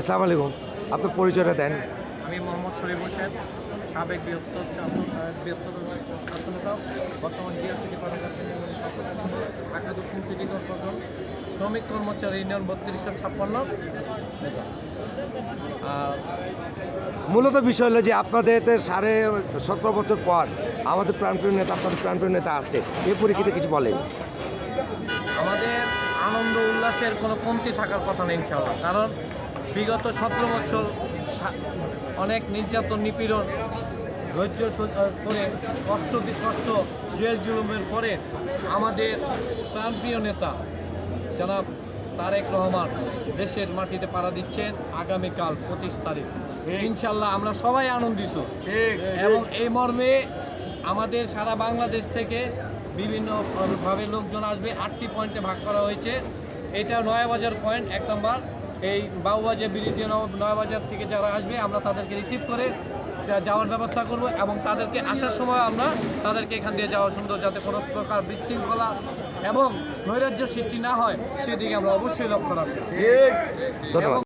ইসলাম আলাইকুম। আপনার পরিচয়টা দেন। আমি মোহাম্মদ শরীফ হোসেন সাবেক বৃহত্তর ছাত্র বৃহত্তর বর্তমান ঢাকা দক্ষিণ সিটি কর্পোরেশন শ্রমিক কর্মচারী ইউনিয়ন বত্রিশশো ছাপ্পান্ন। মূলত বিষয় হলো যে আপনাদের সাড়ে সতেরো বছর পর আমাদের প্রাণপ্রিয় নেতা আপনাদের প্রাণপ্রিয় নেতা আসছে। এই পরিপ্রেক্ষিতে কিছু বলেন। আমাদের আনন্দ উল্লাসের কোনো কমতি থাকার কথা নেই ইনশাআল্লাহ। কারণ বিগত সতেরো বছর অনেক নির্যাতন নিপীড়ন ধৈর্য করে কষ্ট কষ্ট জেল জুলুমের পরে আমাদের প্রাণপ্রিয় নেতা জনাব তারেক রহমান দেশের মাটিতে পাড়া দিচ্ছেন আগামীকাল পঁচিশ তারিখ। ইনশাল্লাহ আমরা সবাই আনন্দিত। এবং এই মর্মে আমাদের সারা বাংলাদেশ থেকে বিভিন্নভাবে লোকজন আসবে। আটটি পয়েন্টে ভাগ করা হয়েছে। এটা নয়াবাজার পয়েন্ট এক নম্বর। এই বাউবাজে বিরোধী নয়াবাজার থেকে যারা আসবে আমরা তাদেরকে রিসিভ করে যাওয়ার ব্যবস্থা করব এবং তাদেরকে আসার সময় আমরা তাদেরকে এখান দিয়ে যাওয়া সুন্দর যাতে কোনো প্রকার বিশৃঙ্খলা এবং নৈরাজ্য সৃষ্টি না হয় সেদিকে আমরা অবশ্যই লক্ষ্য রাখব। ধন্যবাদ।